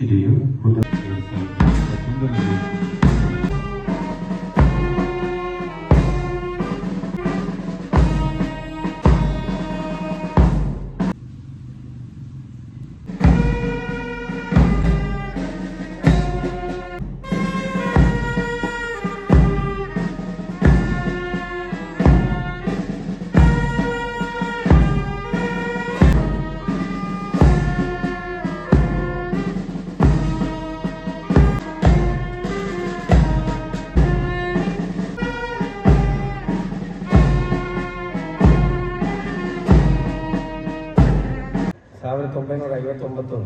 이리요? 보다. 제가 생각하는 ಸಾವಿರದ ಒಂಬೈನೂರ ಐವತ್ತೊಂಬತ್ತು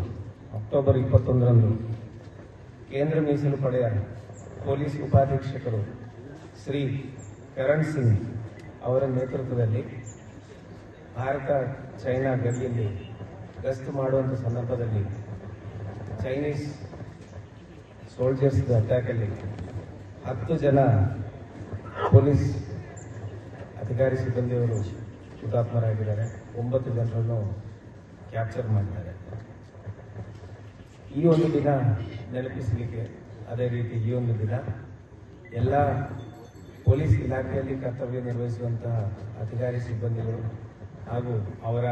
ಅಕ್ಟೋಬರ್ ಇಪ್ಪತ್ತೊಂದರಂದು ಕೇಂದ್ರ ಮೀಸಲು ಪಡೆಯ ಪೊಲೀಸ್ ಉಪಾಧೀಕ್ಷಕರು ಶ್ರೀ ಕರಣ್ ಸಿಂಗ್ ಅವರ ನೇತೃತ್ವದಲ್ಲಿ ಭಾರತ ಚೈನಾ ಗಡಿಯಲ್ಲಿ ಗಸ್ತು ಮಾಡುವಂಥ ಸಂದರ್ಭದಲ್ಲಿ ಚೈನೀಸ್ ಸೋಲ್ಜರ್ಸ್ ಅಟ್ಯಾಕಲ್ಲಿ ಹತ್ತು ಜನ ಪೊಲೀಸ್ ಅಧಿಕಾರಿ ಸಿಬ್ಬಂದಿಯವರು ಹುತಾತ್ಮರಾಗಿದ್ದಾರೆ. ಒಂಬತ್ತು ಜನರನ್ನು ಕ್ಯಾಪ್ಚರ್ ಮಾಡ್ತಾರೆ. ಈ ಒಂದು ದಿನ ನೆನಪಿಸಲಿಕ್ಕೆ ಅದೇ ರೀತಿ ಈ ಒಂದು ದಿನ ಎಲ್ಲ ಪೊಲೀಸ್ ಇಲಾಖೆಯಲ್ಲಿ ಕರ್ತವ್ಯ ನಿರ್ವಹಿಸುವಂತಹ ಅಧಿಕಾರಿ ಸಿಬ್ಬಂದಿಗಳು ಹಾಗೂ ಅವರ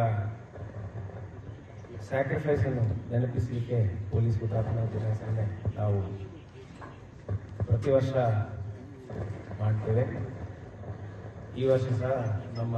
ಸ್ಯಾಕ್ರಿಫೈಸ್ ಅನ್ನು ನೆನಪಿಸಲಿಕ್ಕೆ ಪೊಲೀಸ್ ಹುತಾತ್ಮ ದಿನಾಚರಣೆ ನಾವು ಪ್ರತಿ ವರ್ಷ ಮಾಡ್ತೇವೆ. ಈ ವರ್ಷ ಸಹ ನಮ್ಮ